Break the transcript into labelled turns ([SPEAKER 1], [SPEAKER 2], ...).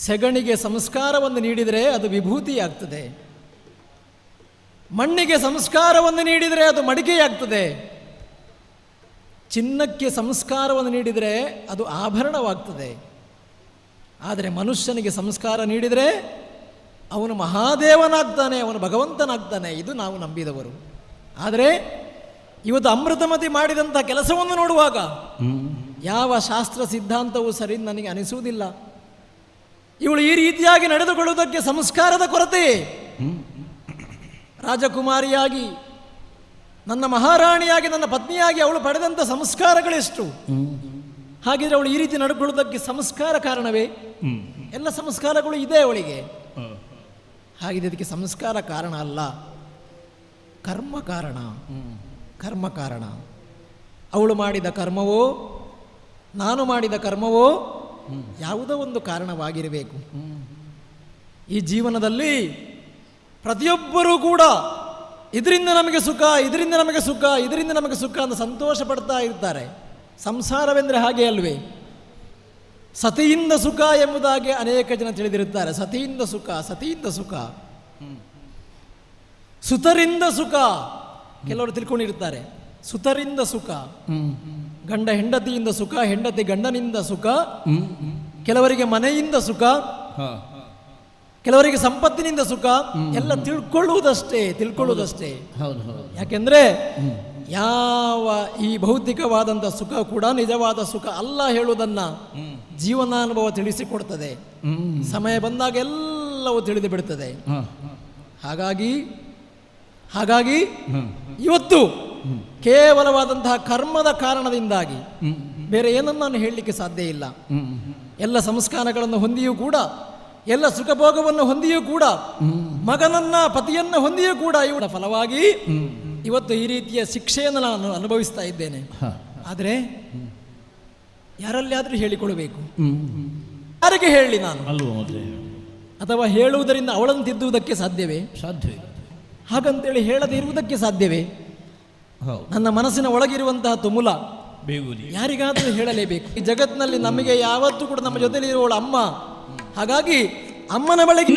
[SPEAKER 1] ಸೆಗಣಿಗೆ ಸಂಸ್ಕಾರವನ್ನು ನೀಡಿದರೆ ಅದು ವಿಭೂತಿಯಾಗ್ತದೆ. ಮಣ್ಣಿಗೆ ಸಂಸ್ಕಾರವನ್ನು ನೀಡಿದರೆ ಅದು ಮಡಿಕೆಯಾಗ್ತದೆ. ಚಿನ್ನಕ್ಕೆ ಸಂಸ್ಕಾರವನ್ನು ನೀಡಿದರೆ ಅದು ಆಭರಣವಾಗ್ತದೆ. ಆದರೆ ಮನುಷ್ಯನಿಗೆ ಸಂಸ್ಕಾರ ನೀಡಿದರೆ ಅವನು ಮಹಾದೇವನಾಗ್ತಾನೆ ಅವನು ಭಗವಂತನಾಗ್ತಾನೆ ಇದು ನಾವು ನಂಬಿದವರು. ಆದರೆ ಇವತ್ತು ಅಮೃತಮತಿ ಮಾಡಿದಂಥ ಕೆಲಸವನ್ನು ನೋಡುವಾಗ ಯಾವ ಶಾಸ್ತ್ರ ಸಿದ್ಧಾಂತವೂ ಸರಿ ನನಗೆ ಅನಿಸುವುದಿಲ್ಲ. ಇವಳು ಈ ರೀತಿಯಾಗಿ ನಡೆದುಕೊಳ್ಳುವುದಕ್ಕೆ ಸಂಸ್ಕಾರದ ಕೊರತೆ. ರಾಜಕುಮಾರಿಯಾಗಿ, ನನ್ನ ಮಹಾರಾಣಿಯಾಗಿ, ನನ್ನ ಪತ್ನಿಯಾಗಿ ಅವಳು ಪಡೆದಂಥ ಸಂಸ್ಕಾರಗಳೆಷ್ಟು? ಹಾಗಿದ್ರೆ ಅವಳು ಈ ರೀತಿ ನಡ್ಕೊಳ್ಳೋದಕ್ಕೆ ಸಂಸ್ಕಾರ ಕಾರಣವೇ? ಎಲ್ಲ ಸಂಸ್ಕಾರಗಳು ಇದೆ ಅವಳಿಗೆ. ಹಾಗಿದ್ರೆ ಇದಕ್ಕೆ ಸಂಸ್ಕಾರ ಕಾರಣ ಅಲ್ಲ. ಕರ್ಮ ಕಾರಣ. ಕರ್ಮ ಕಾರಣ. ಅವಳು ಮಾಡಿದ ಕರ್ಮವೋ, ನಾನು ಮಾಡಿದ ಕರ್ಮವೋ ಯಾವುದೋ ಒಂದು ಕಾರಣವಾಗಿರಬೇಕು. ಈ ಜೀವನದಲ್ಲಿ ಪ್ರತಿಯೊಬ್ಬರೂ ಕೂಡ ಇದರಿಂದ ನಮಗೆ ಸುಖ, ಇದರಿಂದ ನಮಗೆ ಸುಖ, ಇದರಿಂದ ನಮಗೆ ಸುಖ ಅಂತ ಸಂತೋಷ ಪಡ್ತಾ ಇರ್ತಾರೆ. ಸಂಸಾರವೆಂದರೆ ಹಾಗೆ ಅಲ್ವೇ? ಸತಿಯಿಂದ ಸುಖ ಎಂಬುದಾಗಿ ಅನೇಕ ಜನ ತಿಳಿದಿರುತ್ತಾರೆ. ಸತಿಯಿಂದ ಸುಖ ಸತಿಯಿಂದ ಸುಖ. ಸುತರಿಂದ ಸುಖ. ಕೆಲವರು ತಿಳ್ಕೊಂಡಿರ್ತಾರೆ. ಸುತರಿಂದ ಸುಖ. ಗಂಡ ಹೆಂಡತಿಯಿಂದ ಸುಖ ಹೆಂಡತಿ ಗಂಡನಿಂದ ಸುಖ ಕೆಲವರಿಗೆ ಮನೆಯಿಂದ ಸುಖ ಕೆಲವರಿಗೆ ಸಂಪತ್ತಿನಿಂದ ಸುಖ ಎಲ್ಲ ತಿಳ್ಕೊಳ್ಳುವುದಷ್ಟೇ ತಿಳ್ಕೊಳ್ಳುವುದಷ್ಟೇ.
[SPEAKER 2] ಹೌದು ಹೌದು
[SPEAKER 1] ಯಾಕೆಂದ್ರೆ ಯಾವ ಈ ಭೌತಿಕವಾದಂಥ ಸುಖ ಕೂಡ ನಿಜವಾದ ಸುಖ ಅಲ್ಲ ಹೇಳುವುದನ್ನ ಜೀವನಾನುಭವ ತಿಳಿಸಿಕೊಡ್ತದೆ. ಸಮಯ ಬಂದಾಗ ಎಲ್ಲವೂ ತಿಳಿದು ಬಿಡುತ್ತದೆ ಹಾಗಾಗಿ ಹಾಗಾಗಿ ಇವತ್ತು ಕೇವಲವಾದಂತಹ ಕರ್ಮದ ಕಾರಣದಿಂದಾಗಿ ಬೇರೆ ಏನನ್ನು ನಾನು ಹೇಳಲಿಕ್ಕೆ ಸಾಧ್ಯ ಇಲ್ಲ. ಎಲ್ಲ ಸಂಸ್ಕಾರಗಳನ್ನು ಹೊಂದಿಯೂ ಕೂಡ ಎಲ್ಲ ಸುಖಭೋಗವನ್ನು ಹೊಂದಿಯೂ ಕೂಡ ಮಗನನ್ನ ಪತಿಯನ್ನ ಹೊಂದಿಯೂ ಕೂಡ ಇವಳ ಫಲವಾಗಿ ಇವತ್ತು ಈ ರೀತಿಯ ಶಿಕ್ಷೆಯನ್ನು ನಾನು ಅನುಭವಿಸ್ತಾ ಇದ್ದೇನೆ. ಆದರೆ ಯಾರಲ್ಲಾದರೂ ಹೇಳಿಕೊಳ್ಳಬೇಕು. ಯಾರಿಗೆ ಹೇಳಿ ನಾನು? ಅಥವಾ ಹೇಳುವುದರಿಂದ ಅವಳನ್ನು ತಿದ್ದುವುದಕ್ಕೆ ಸಾಧ್ಯವೇ?
[SPEAKER 2] ಸಾಧ್ಯ
[SPEAKER 1] ಹಾಗಂತೇಳಿ ಹೇಳದೇ ಇರುವುದಕ್ಕೆ ಸಾಧ್ಯವೇ? ನನ್ನ ಮನಸ್ಸಿನ ಒಳಗಿರುವಂತಹ ತುಮುಲ
[SPEAKER 2] ಬೇಗುಲಿ
[SPEAKER 1] ಯಾರಿಗಾದರೂ ಹೇಳಲೇಬೇಕು. ಈ ಜಗತ್ತಿನಲ್ಲಿ ನಮಗೆ ಯಾವತ್ತೂ ಕೂಡ ನಮ್ಮ ಜೊತೆಲಿ ಇರುವವಳು ಅಮ್ಮ. ಹಾಗಾಗಿ ಅಮ್ಮನ ಬಳಿಗೆ